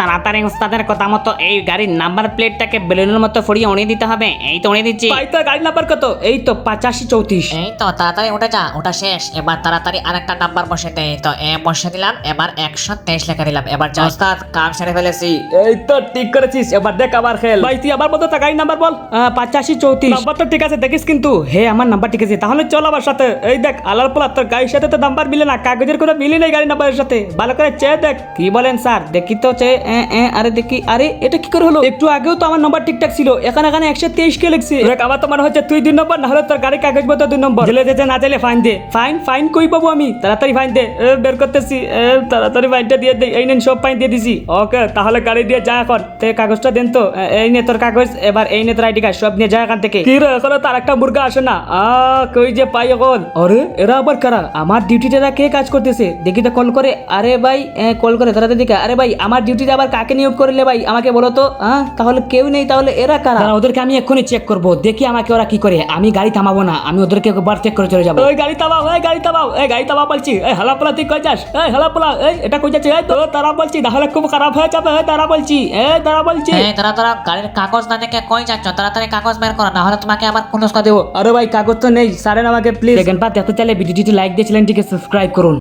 তাড়াতাড়ি উস্তাদের কথা মতো এই গাড়ির নাম্বার প্লেটটাকে বেলুনের মতো ফড়িয়ে উড়িয়ে দিতে হবে। এই তো উড়িয়ে দিচ্ছি। ভাই তো গাড়ি নাম্বার কত? এই তো পঁচাশি চৌত্রিশ। এই তো তাড়াতাড়ি উঠে যা ওটা শেষ। এবার তাড়াতাড়ি আরেকটা নাম্বার বসে দে তো এ বসে দিলাম এবার একশো তেইশ লেখা দিলাম। এবার যা। ওস্তাদ কাম সেরে ফেলেছি। এই তো ঠিক করেছিস এবার দেখ আবার খেল ভাই তুই আবার মতো গাড়ি নাম্বার বল। পঁচাশি চৌত্রিশ। নাম্বার তো ঠিক আছে দেখিস কিন্তু। হে আমার নাম্বার ঠিক আছে। তাহলে চল আমার সাথে। এই দেখ আলার পোলা তোর গাড়ির সাথে তো নাম্বার মিলে না কাগজের কোনো মিলে নেই গাড়ি নাম্বারের সাথে। ভালো করে চেয়ে দেখ। কি বলেন স্যার? দেখি তো চেয়ে আরে দেখি, আরে এটা কি করে হলো? একটু আগেও তো আমার নাম্বার ঠিকঠাক ছিল। এখানে এখানে একশো তেইশ কে লিখছে। দেখ আমার তো মনে হচ্ছে তুই দুই নম্বর না হলে তোর কাগজ মতো দুই নম্বর জেলে যেতে না চাইলে ফাইন দে। ফাইন ফাইন কই পাবো আমি? তাড়াতাড়ি ফাইন দে। বের করতেছি। তাড়াতাড়ি ফাইনটা দিয়ে দে। এই নেন, সব ফাইন দিয়ে দিছি। ওকে, তাহলে গাড়ি দিয়ে যা এখন। তে, কাগজটা দেন তো। এই নে তোর কাগজ। এবার এই নে তোর আইডি কার্ড সব নিয়ে যা এখান থেকে। কি রে তার একটা মুরগা আসে না? আ, কই যে পাই এখন? আরে, এরা আবার কারা? আমার ডিউটিটা কে কাজ করতেছে? দেখি তো কল করে। আরে ভাই কল করে, তাড়াতাড়ি দিকে আরে ভাই, আমার ডিউটিটা আবার কাকে নিয়োগ করলে ভাই? আমাকে বলো তো হ্যাঁ তাহলে কেউ নেই তাহলে এরা কারা? ওদেরকে আমি এক্ষুনি চেক করব। দেখি আমাকে ওরা কি করে। আমি গাড়ি থামাবো না আমি ওদেরকে একবার চেক করে চলে যাব। ওই গাড়ি থামাও এই গাড়ি থামাও এই গাড়ি থামাও বলছি। এই হালাপোলা তুই কই যাস? এই হালাপোলা এই এটা কই যাচ্ছে? এই তো তারা বলছি তাহলে খুব খারাপ হয়ে যাবে এই তারা বলছি এই তারা বলছি। এই তারা তারা গাড়ির কাগজ না দেখে কই যাচ্ছ? তাড়াতাড়ি কাগজ বের করো না হলে তোমাকে আবার পুনস্কার দেবো। আরে ভাই কাগজ তো নেই সারেন আমাকে প্লিজ দেখেন পাতে এত চাইলে ভিডিওটি লাইক দিয়ে চ্যানেলটিকে সাবস্ক্রাইব করুন।